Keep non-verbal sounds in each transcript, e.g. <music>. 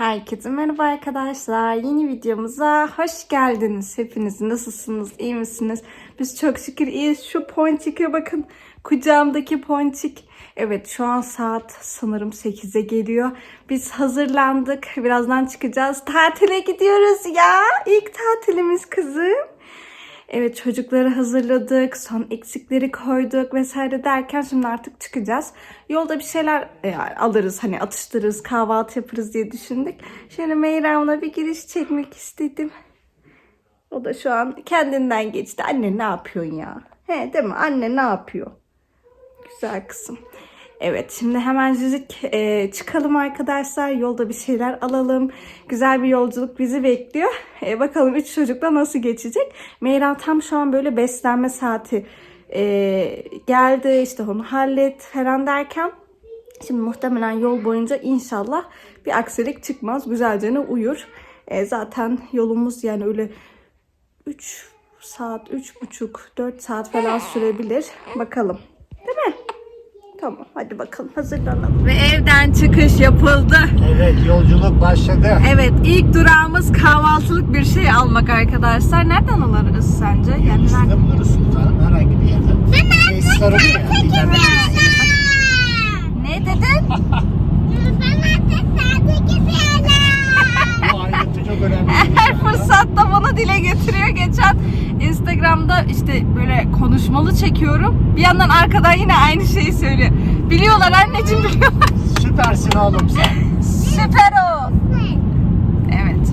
Herkese merhaba arkadaşlar. Yeni videomuza hoş geldiniz. Hepiniz nasılsınız? İyi misiniz? Biz çok şükür iyiyiz. Şu ponçike bakın. Kucağımdaki ponçik. Evet şu an saat sanırım 8'e geliyor. Biz hazırlandık. Birazdan çıkacağız. Tatile gidiyoruz ya. İlk tatilimiz kızım. Evet çocukları hazırladık, son eksikleri koyduk vesaire derken şimdi artık çıkacağız. Yolda bir şeyler e, alırız hani atıştırırız, kahvaltı yaparız diye düşündük. Şöyle Meyrem'le bir giriş çekmek istedim. O da şu an kendinden geçti. Anne ne yapıyorsun ya? He değil mi? Anne ne yapıyor? Güzel kızım. Evet şimdi hemencik e, çıkalım arkadaşlar. Yolda bir şeyler alalım. Güzel bir yolculuk bizi bekliyor. E, bakalım üç çocukla nasıl geçecek. Meyrem tam şu an böyle beslenme saati e, geldi. işte onu hallet falan derken. Şimdi muhtemelen yol boyunca inşallah bir aksilik çıkmaz. Güzelce uyur. E, zaten yolumuz yani öyle 3 saat, 3,5, 4 saat falan sürebilir. Bakalım. Tamam hadi bakalım hazırlanalım. Ve evden çıkış yapıldı. Evet yolculuk başladı. Evet ilk durağımız kahvaltılık bir şey almak arkadaşlar. Nereden alırız sence? Yani nereden? de buluruz sultanım herhangi bir yerden. Tesis arabı ya. ileride. Ne dedin? Bu ayrıntı çok önemli. Her fırsatta bunu dile getiriyor. Geçen Instagram'da işte böyle konuşmalı çekiyorum. Bir yandan arkadan yine aynı şeyi söylüyor. Biliyorlar anneciğim biliyorlar. Süpersin oğlum sen. Süper o. Evet.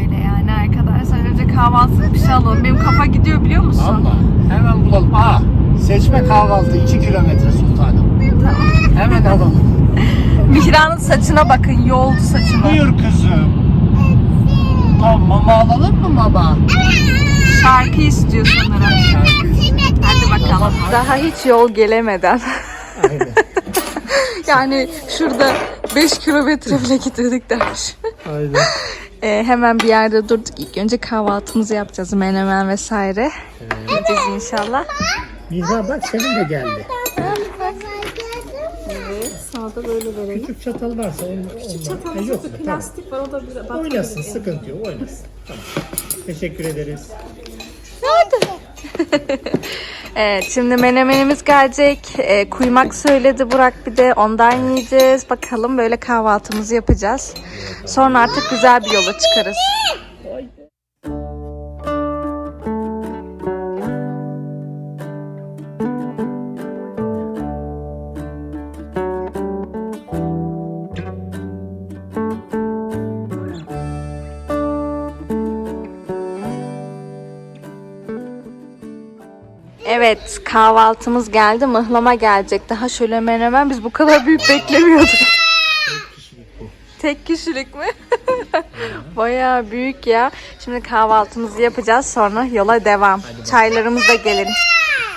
Öyle yani arkadaşlar. Önce kahvaltılık bir şey alalım. Benim kafa gidiyor biliyor musun? Allah. Hemen bulalım. Aa, seçme kahvaltı 2 kilometre sultanım. Hemen alalım. <laughs> Mihra'nın saçına bakın. Yoldu saçına. Buyur kızım. Tamam mama alalım mı mama? Şarkı istiyor sanırım. Hadi bakalım. Daha hiç yol gelemeden. Aynen. <laughs> yani şurada 5 kilometre bile gitmedik dermiş. Aynen. Ee, hemen bir yerde durduk. İlk önce kahvaltımızı yapacağız. Menemen vesaire. Yiyeceğiz inşallah. Mihra bak senin de geldi. Sana da böyle verelim. Küçük çatal varsa onun, ondan. E, yok mu? Tamam. Plastik var o da bir Oynasın sıkıntı yok oynasın. Tamam. Teşekkür ederiz. <laughs> Evet şimdi menemenimiz gelecek. Ee, kuymak söyledi Burak bir de ondan yiyeceğiz. Bakalım böyle kahvaltımızı yapacağız. Sonra artık güzel bir yola çıkarız. Kahvaltımız geldi. Mıhlama gelecek. Daha şöyle menemen biz bu kadar büyük beklemiyorduk. Tek kişilik mi? <laughs> Bayağı büyük ya. Şimdi kahvaltımızı yapacağız sonra yola devam. Çaylarımız da gelir.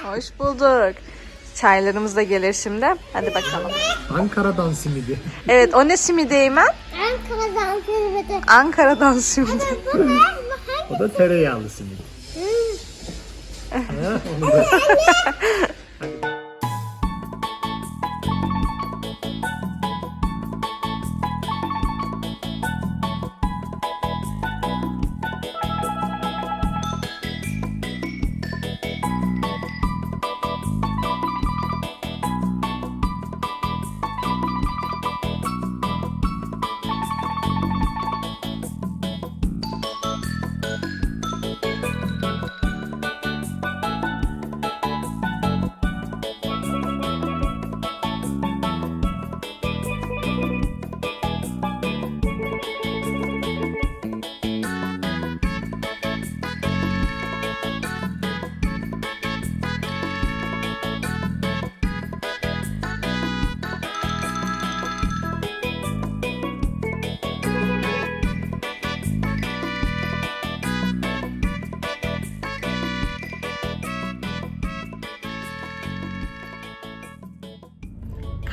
Hoş bulduk. Çaylarımız da gelir şimdi. Hadi bakalım. Ankara'dan simidi. Evet o ne simidi Eymen? Ankara'dan kırmızı. Ankara'dan simidi. O da tereyağlı simit. Ha,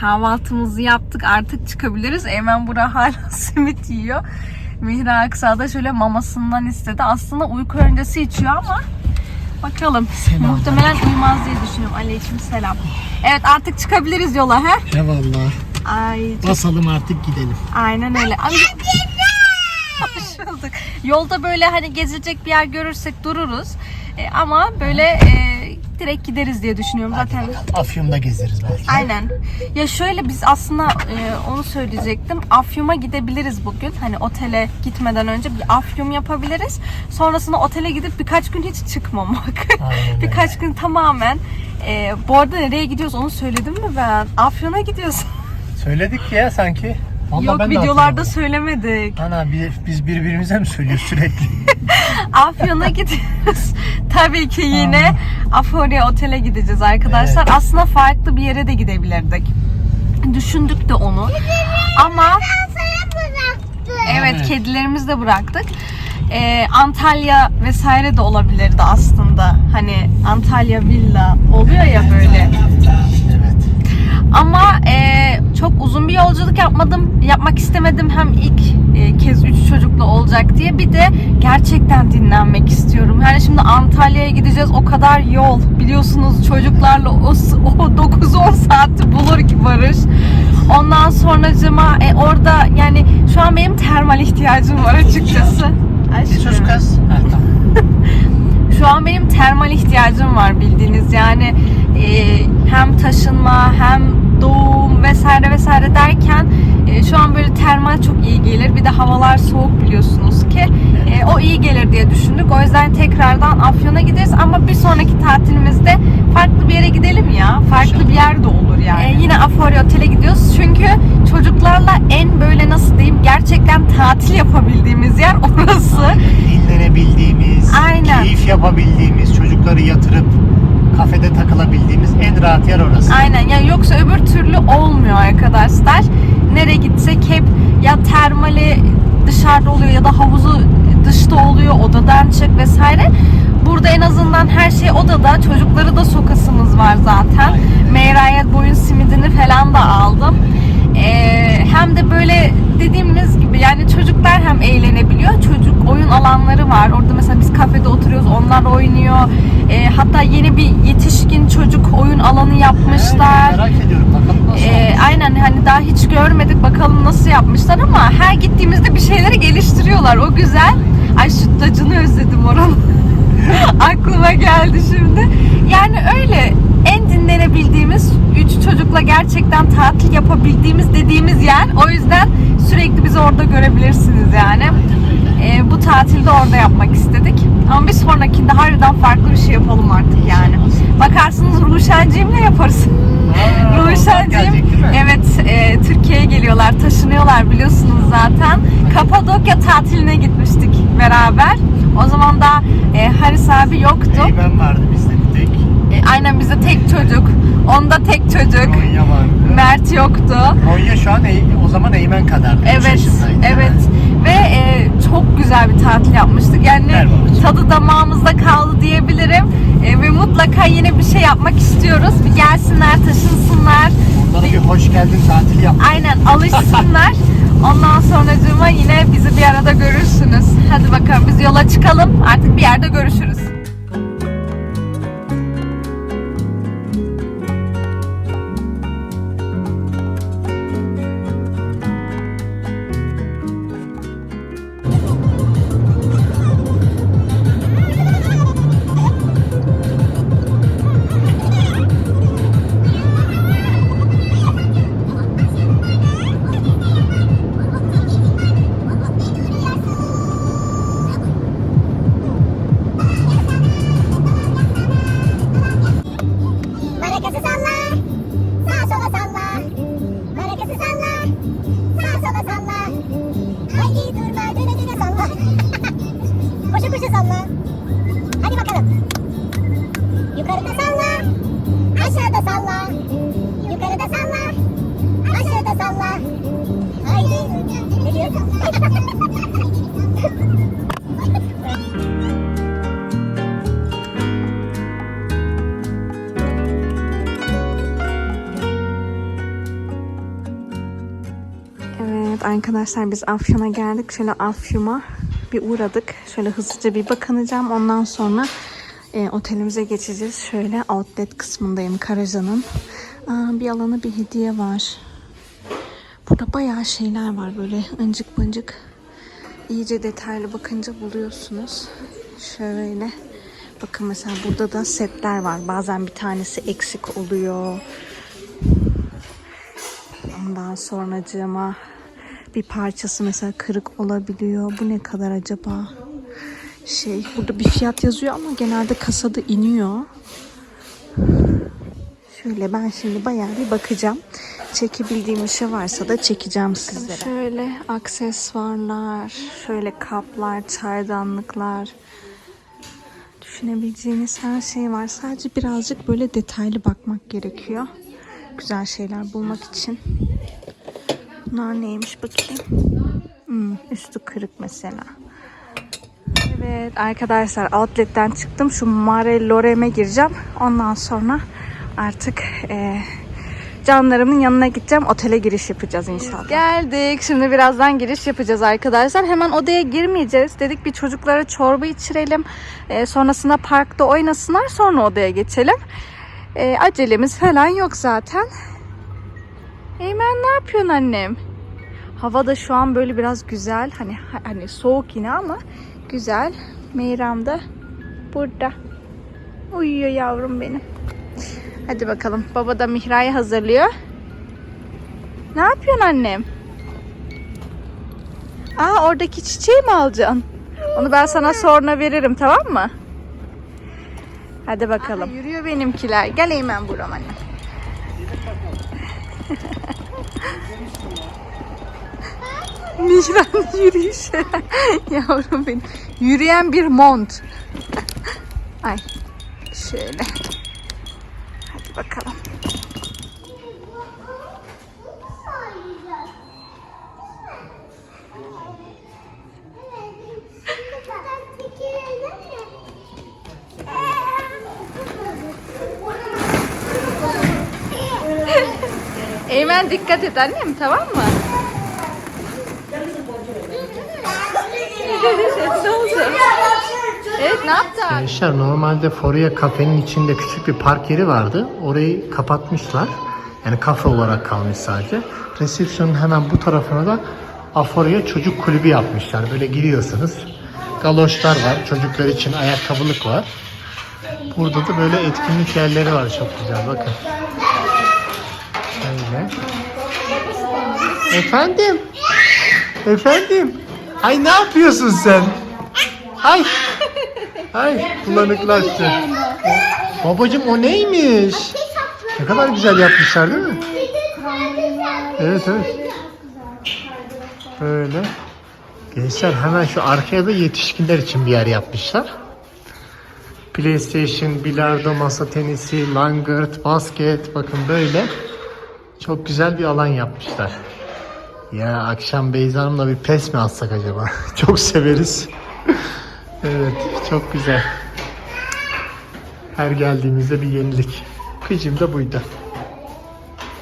Kahvaltımızı yaptık artık çıkabiliriz. Eymen Burak hala <laughs> simit yiyor. Mihra Aksa da şöyle mamasından istedi. Aslında uyku öncesi içiyor ama bakalım. Muhtemelen uyumaz diye düşünüyorum. Aleyküm selam. Evet artık çıkabiliriz yola he. Eyvallah. Ay çok Basalım artık gidelim. Aynen öyle. Amca... Yolda böyle hani gezilecek bir yer görürsek dururuz. E, ama böyle e, direkt gideriz diye düşünüyorum zaten. Afyon'da gezeriz belki. Aynen. Ya şöyle biz aslında e, onu söyleyecektim. Afyum'a gidebiliriz bugün. Hani otele gitmeden önce bir Afyum yapabiliriz. Sonrasında otele gidip birkaç gün hiç çıkmamak. <laughs> Aynen öyle. birkaç gün tamamen. E, bu arada nereye gidiyoruz onu söyledim mi ben? Afyon'a gidiyoruz. <laughs> Söyledik ya sanki. Vallahi Yok ben de videolarda hatırlamıyorum. söylemedik. Ana bir- biz birbirimize mi söylüyoruz sürekli? <laughs> Afyon'a gidiyoruz. <laughs> Tabii ki yine Aforia Otel'e gideceğiz arkadaşlar. Evet. Aslında farklı bir yere de gidebilirdik. Düşündük de onu. Ama evet Evet. kedilerimizi de bıraktık. Ee, Antalya vesaire de olabilirdi aslında. Hani Antalya villa oluyor ya böyle. evet. Ama e, çok uzun bir yolculuk yapmadım, yapmak istemedim. Hem ilk e, kez üç çocuklu olacak diye bir de gerçekten dinlenmek istiyorum. Yani şimdi Antalya'ya gideceğiz o kadar yol biliyorsunuz çocuklarla o, o 9-10 saati bulur ki Barış. Ondan sonracıma e, orada yani şu an benim termal ihtiyacım var açıkçası. Sus Aşkım. kız. <laughs> Şu an benim termal ihtiyacım var bildiğiniz yani e, hem taşınma hem doğum vesaire vesaire derken e, şu an böyle termal çok iyi gelir. Bir de havalar soğuk biliyorsunuz ki E, o iyi gelir diye düşündük. O yüzden tekrardan Afyon'a gideriz ama bir sonraki tatilimizde farklı bir yere gidelim ya. Farklı bir yer de olur yani. E, yine Afori Otel'e gidiyoruz çünkü çocuklarla en böyle nasıl diyeyim gerçekten tatil yapabildiğimiz yer orası. Dinlenebildiğimiz, Aynen. keyif yapabildiğimiz, çocukları yatırıp kafede takılabildiğimiz en rahat yer orası. Aynen yani yoksa öbür türlü olmuyor arkadaşlar. Nereye gitsek hep ya termali dışarıda oluyor ya da havuzu dışta oluyor odadan çık vesaire. Burada en azından her şey odada. Çocukları da sokasımız var zaten. Meyra'ya boyun simidini falan da aldım. Ee, hem de böyle yani çocuklar hem eğlenebiliyor. Çocuk oyun alanları var. Orada mesela biz kafede oturuyoruz. Onlar oynuyor. Ee, hatta yeni bir yetişkin çocuk oyun alanı yapmışlar. Evet, merak ediyorum bakalım nasıl olmuş. aynen hani daha hiç görmedik bakalım nasıl yapmışlar ama her gittiğimizde bir şeyleri geliştiriyorlar o güzel. Ay sütlacını özledim oranın. <laughs> <laughs> Aklıma geldi şimdi. Yani öyle en dinlenebildiğimiz, üç çocukla gerçekten tatil yapabildiğimiz dediğimiz yer. O yüzden sürekli bizi orada görebilirsiniz yani. Ee, bu tatilde orada yapmak istedik. Ama bir sonrakinde harbiden farklı bir şey yapalım artık yani. Bakarsınız Ruşenciğimle yaparız. <laughs> Ruşenciğim evet e, Türkiye'ye geliyorlar taşınıyorlar biliyorsunuz zaten. Kapadokya tatiline gitmiştik beraber. O zaman da e, Haris abi yoktu. Eymen vardı bizde bir tek. E, aynen bize tek çocuk. Onda tek çocuk. Konya vardı. Mert yoktu. Konya şu an Ey- o zaman Eymen kadar. Üç Evet, yaşındaydı. evet. Ve e, çok güzel bir tatil yapmıştık. Yani Ver babacığım. tadı damağımızda kaldı diyebilirim. E, ve mutlaka yine bir şey yapmak istiyoruz. Bir gelsinler, taşınsınlar. Onlara bir hoş geldin tatil yap. Aynen alışsınlar. <laughs> Ondan sonracığıma yine bizi bir arada görürsünüz. Hadi bakalım biz yola çıkalım. Artık bir yerde görüşürüz. Arkadaşlar biz Afyon'a geldik. Şöyle Afyon'a bir uğradık. Şöyle hızlıca bir bakınacağım. Ondan sonra e, otelimize geçeceğiz. Şöyle outlet kısmındayım Karaca'nın. Bir alana bir hediye var. bayağı şeyler var böyle ıncık bıncık. İyice detaylı bakınca buluyorsunuz. Şöyle. Bakın mesela burada da setler var. Bazen bir tanesi eksik oluyor. Ondan sonracığıma bir parçası mesela kırık olabiliyor. Bu ne kadar acaba? Şey burada bir fiyat yazıyor ama genelde kasada iniyor. Şöyle ben şimdi bayağı bir bakacağım. Çekebildiğim bir şey varsa da çekeceğim sizlere. Şöyle aksesuarlar, şöyle kaplar, çaydanlıklar. Düşünebileceğiniz her şey var. Sadece birazcık böyle detaylı bakmak gerekiyor. Güzel şeyler bulmak için. Bunlar neymiş bakayım. Hmm, üstü kırık mesela. Evet arkadaşlar outlet'ten çıktım. Şu Mare Lorem'e gireceğim. Ondan sonra artık e, canlarımın yanına gideceğim. Otele giriş yapacağız inşallah. Geldik. Şimdi birazdan giriş yapacağız arkadaşlar. Hemen odaya girmeyeceğiz. Dedik bir çocuklara çorba içirelim. E, sonrasında parkta oynasınlar. Sonra odaya geçelim. E, acelemiz falan yok zaten. Eymen ne yapıyorsun annem? Hava da şu an böyle biraz güzel. Hani hani soğuk yine ama güzel. Meyram da burada. Uyuyor yavrum benim. Hadi bakalım. Baba da Mihra'yı hazırlıyor. Ne yapıyorsun annem? Aa oradaki çiçeği mi alacaksın? Onu ben sana sonra veririm tamam mı? Hadi bakalım. Aha, yürüyor benimkiler. Gel Eymen buram anne. Mihran yürüyüşü. Yavrum benim. Yürüyen bir mont. Ay. Şöyle. Hadi bakalım. Eymen dikkat et annem tamam mı? ne <laughs> oldu? Evet ne yaptı abi? Gençler normalde Foria kafenin içinde küçük bir park yeri vardı. Orayı kapatmışlar. Yani kafe olarak kalmış sadece. Resepsiyonun hemen bu tarafına da Aforia Çocuk Kulübü yapmışlar. Böyle giriyorsunuz. Galoşlar var. Çocuklar için ayakkabılık var. Burada da böyle etkinlik yerleri var. Çok güzel bakın. Şöyle. Efendim? Efendim? Ay ne yapıyorsun sen? Ay. Ay bulanıklaştı. Babacım o neymiş? Ne kadar güzel yapmışlar değil mi? Evet evet. Böyle. Gençler hemen şu arkaya da yetişkinler için bir yer yapmışlar. PlayStation, bilardo, masa tenisi, langırt, basket bakın böyle. Çok güzel bir alan yapmışlar. Ya akşam Beyza Hanım'la bir pes mi atsak acaba? <laughs> Çok severiz. evet çok güzel. Her geldiğimizde bir yenilik. Kızım da buydu.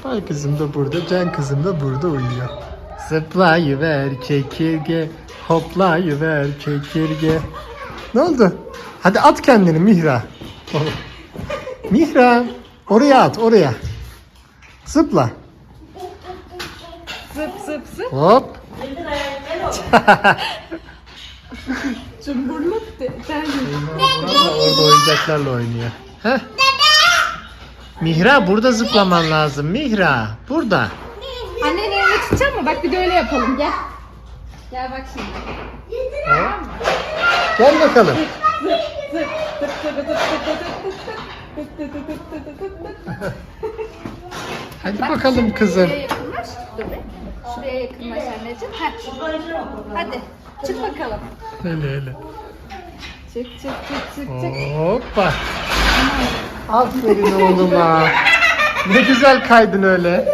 Bay kızım da burada, can kızım da burada uyuyor. Zıplayıver çekirge, hoplayıver çekirge. Ne oldu? Hadi at kendini Mihra. <laughs> Mihra, oraya at, oraya. Zıpla. Zıp zıp zıp. Hop. Cumburluk de. Orada oyuncaklarla oynuyor. Heh. Mihra burada zıplaman lazım. Mihra burada. Annen elini tutacak mı? Bak bir de öyle yapalım gel. Gel bak şimdi. Gel bakalım. Hadi bakalım kızım. Şuraya yakınlaş. Dur be. Şuraya yakınlaş anneciğim. Heh. Hadi çık bakalım. Hele hele. Çık çık çık çık çık. Hoppa. Aferin oğluma. Ne güzel kaydın öyle.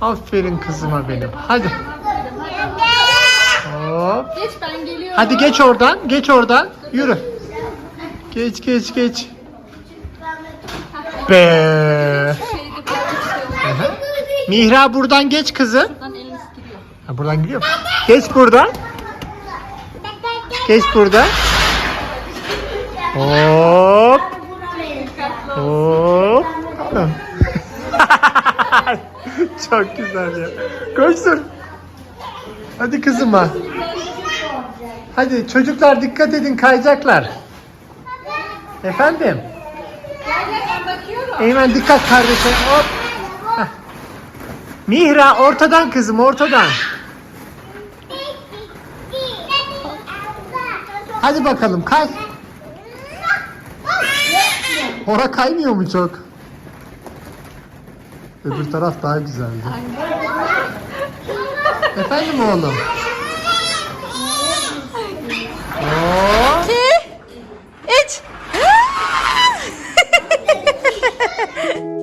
Aferin kızıma benim. Hadi. Hop. Geç ben geliyorum. Hadi geç oradan. Geç oradan. Yürü. Geç geç geç. Be. Mihra buradan geç kızım. Buradan elini sürüyor. Ha, buradan gidiyor. Geç buradan. Geç buradan. Hop. Hop. Tamam. <laughs> Çok güzel ya. Koşsun. Hadi kızıma. Hadi çocuklar dikkat edin kayacaklar. Efendim? Eymen dikkat kardeşim. Hop. Heh. Mihra ortadan kızım ortadan. Hadi bakalım kay. Ora kaymıyor mu çok? Öbür taraf daha güzeldi. Efendim oğlum? Oo. İki, üç. Bye. <laughs>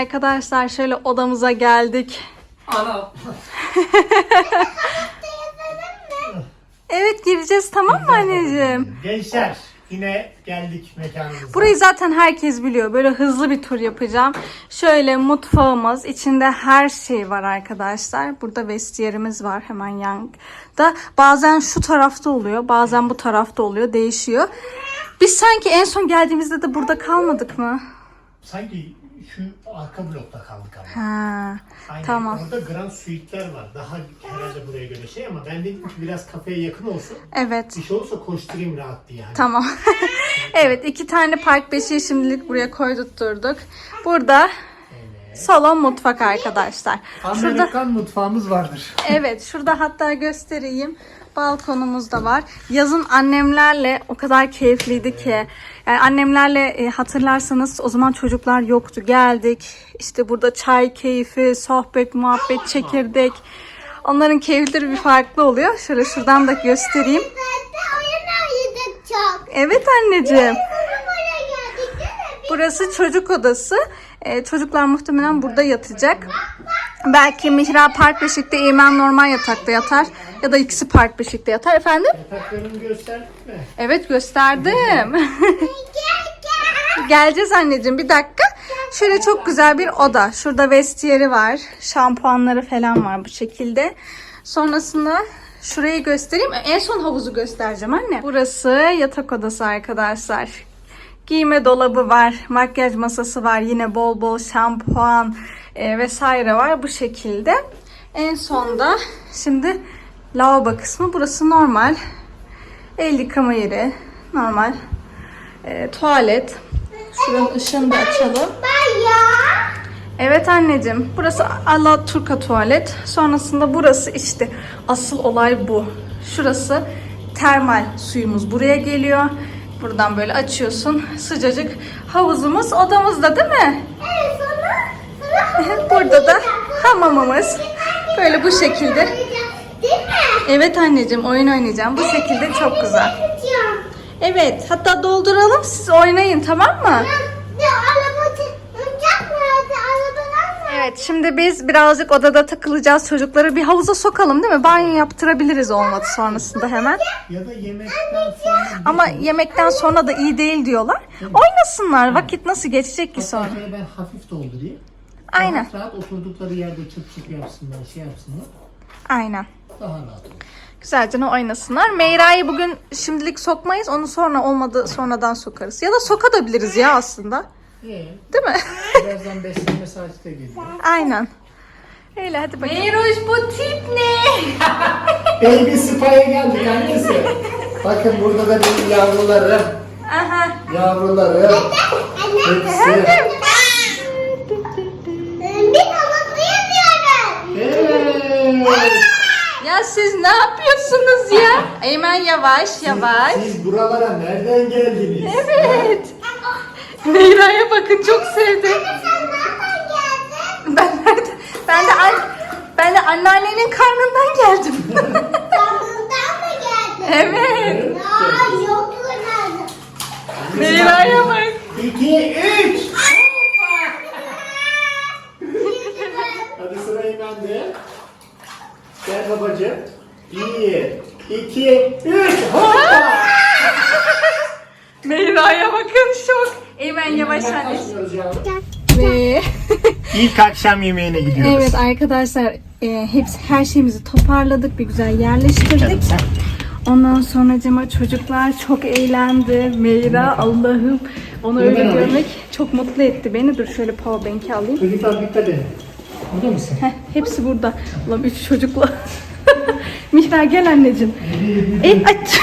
arkadaşlar şöyle odamıza geldik. <laughs> Evet gireceğiz tamam mı anneciğim? Gençler yine geldik mekanımıza. Burayı zaten herkes biliyor. Böyle hızlı bir tur yapacağım. Şöyle mutfağımız. içinde her şey var arkadaşlar. Burada vestiyerimiz var hemen yanında. Bazen şu tarafta oluyor. Bazen bu tarafta oluyor. Değişiyor. Biz sanki en son geldiğimizde de burada kalmadık mı? Sanki şu arka blokta kaldık ama. Ha, Aynen. tamam. Orada grand suite'ler var. Daha herhalde buraya göre şey ama ben dedim ki biraz kafeye yakın olsun. Evet. Bir şey olursa koşturayım rahat diye. Hani. Tamam. <laughs> evet iki tane park beşiği şimdilik buraya koydurtturduk. Burada salon mutfak arkadaşlar. Şurada Amerikan mutfağımız vardır. evet şurada hatta göstereyim. Balkonumuz da var. Yazın annemlerle o kadar keyifliydi ki. Yani annemlerle e, hatırlarsanız o zaman çocuklar yoktu. Geldik. İşte burada çay keyfi, sohbet, muhabbet, çekirdek. Onların keyifleri bir farklı oluyor. Şöyle şuradan da göstereyim. Evet anneciğim. Burası çocuk odası. Ee, çocuklar muhtemelen burada yatacak. Belki Mihra Park Beşik'te, Eymen normal yatakta yatar. Ya da ikisi Park Beşik'te yatar. Efendim? Yataklarını gösterdik mi? Evet gösterdim. Gel <laughs> gel. Geleceğiz anneciğim bir dakika. Şöyle çok güzel bir oda. Şurada vestiyeri var. Şampuanları falan var bu şekilde. Sonrasında şurayı göstereyim. En son havuzu göstereceğim anne. Burası yatak odası arkadaşlar. Giyme dolabı var. Makyaj masası var. Yine bol bol şampuan e, vesaire var bu şekilde. En sonda şimdi lavabo kısmı. Burası normal. El yıkama yeri. Normal. E, tuvalet. Şuranın ışığını da açalım. Evet anneciğim. Burası ala turka tuvalet. Sonrasında burası işte asıl olay bu. Şurası termal suyumuz buraya geliyor. Buradan böyle açıyorsun. Sıcacık havuzumuz odamızda değil mi? Evet sonra. Sonra <laughs> Burada da hamamımız. Böyle bu şekilde. Değil mi? Evet anneciğim oyun oynayacağım. Bu şekilde çok güzel. Tutuyorum. Evet hatta dolduralım siz oynayın tamam mı? Ne araba uçak nerede? Arabalar mı? Evet şimdi biz birazcık odada takılacağız çocukları bir havuza sokalım değil mi? Banyo yaptırabiliriz olmadı sonrasında hemen. Ya da yemekten sonra Ama yemekten sonra da iyi değil diyorlar. Oynasınlar vakit nasıl geçecek ki sonra? Hatta ben hafif doldurayım. Aynen Rahat rahat oturdukları yerde çıp çıp yapsınlar, şey yapsınlar. aynen. Daha rahat olur. Güzelce oynasınlar. Meyra'yı bugün şimdilik sokmayız. Onu sonra olmadı sonradan sokarız. Ya da sokabiliriz ya aslında. Ee, Değil mi? birazdan beslenme saati de geliyor. Aynen. Öyle hadi bakalım. Meyroş bu tip ne? <laughs> Baby Spa'ya geldik annesi. Bakın burada da benim yavrularım. Aha. Yavrularım. Hepsi. Evet. Ya siz ne yapıyorsunuz ya? Eymen yavaş yavaş. Siz buralara nereden geldiniz? Evet. Meyra'ya bakın çok sevdim. Anne sen nereden geldin? Ben nereden? Ben de ben de anneannenin karnından geldim. Karnından mı geldin? Evet. Ya yok bu nerede? Meyra'ya bak. İki, üç. İlk akşam yemeğine gidiyoruz. evet arkadaşlar e, hepsi her şeyimizi toparladık bir güzel yerleştirdik. Ondan sonra Cema çocuklar çok eğlendi. Meyra Allah'ım onu öyle ben alayım. görmek çok mutlu etti beni. Dur şöyle powerbank'i alayım. Çocuklar dikkat edin. Burada mısın? Heh, hepsi burada. Ulan üç çocukla. <laughs> Mihra gel anneciğim. El aç.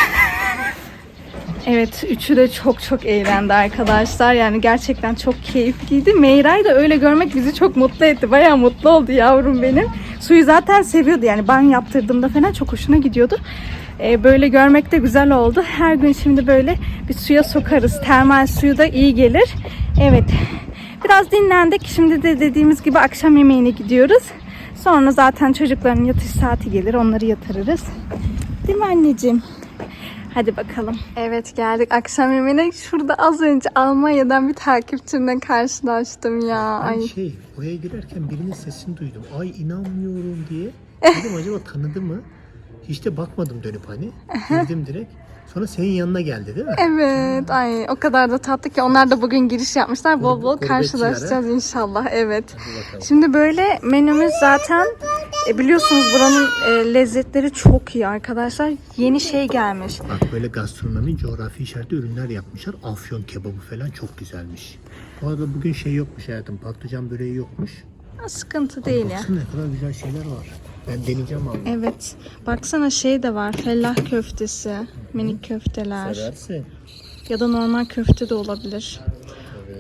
Evet, üçü de çok çok eğlendi arkadaşlar. Yani gerçekten çok keyifliydi. Meyra'yı da öyle görmek bizi çok mutlu etti. Bayağı mutlu oldu yavrum benim. Suyu zaten seviyordu yani banyo yaptırdığımda falan çok hoşuna gidiyordu. Ee, böyle görmek de güzel oldu. Her gün şimdi böyle bir suya sokarız. Termal suyu da iyi gelir. Evet. Biraz dinlendik. Şimdi de dediğimiz gibi akşam yemeğine gidiyoruz. Sonra zaten çocukların yatış saati gelir. Onları yatırırız. Değil mi anneciğim? Hadi bakalım. Evet geldik akşam yemeğine. Şurada az önce Almanya'dan bir takipçimle karşılaştım ya. Ben Ay. şey oraya girerken birinin sesini duydum. Ay inanmıyorum diye. <laughs> Dedim acaba tanıdı mı? Hiç de bakmadım dönüp hani. Girdim direkt. Sonra senin yanına geldi değil mi? Evet, ay o kadar da tatlı ki onlar da bugün giriş yapmışlar. Bol bol karşılaşacağız inşallah. Evet. Şimdi böyle menümüz zaten e, biliyorsunuz buranın e, lezzetleri çok iyi arkadaşlar. Yeni şey gelmiş. Bak böyle gastronomi coğrafi işaretli ürünler yapmışlar. Afyon kebabı falan çok güzelmiş. Bu arada bugün şey yokmuş hayatım. Patlıcan böreği yokmuş. Ha, Sıkıntı değil ya. Baksana ne kadar güzel şeyler var. Ben deneyeceğim abi. Evet. Baksana şey de var. Fellah köftesi, minik köfteler. Seversin. Ya da normal köfte de olabilir.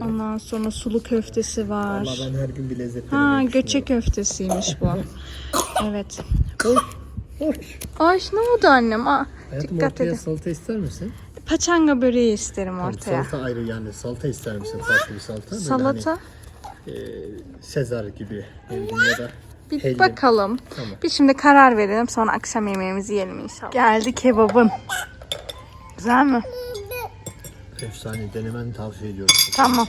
Ondan sonra sulu köftesi var. Valla ben her gün bir lezzet Ha göçe köftesiymiş bu. Evet. oy. Ay ne oldu annem? Aa, Hayatım dikkat ortaya edin. salata ister misin? Paçanga böreği isterim ortaya. Salata ayrı yani salata ister misin? Farklı bir salata. Böyle Salata. Hani, e, Sezar gibi ya da Bir hellim. bakalım. Tamam. Bir şimdi karar verelim sonra akşam yemeğimizi yiyelim inşallah. Geldi kebabın. Güzel mi? Efsane denemeni tavsiye ediyorum. Tamam.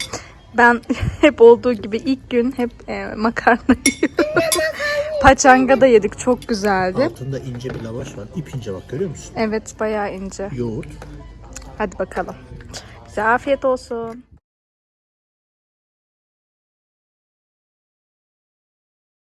Ben <laughs> hep olduğu gibi ilk gün hep e, makarna <laughs> yiyorum. Paçanga da yedik çok güzeldi. Altında ince bir lavaş var. İp ince bak görüyor musun? Evet bayağı ince. Yoğurt. Hadi bakalım. Size afiyet olsun.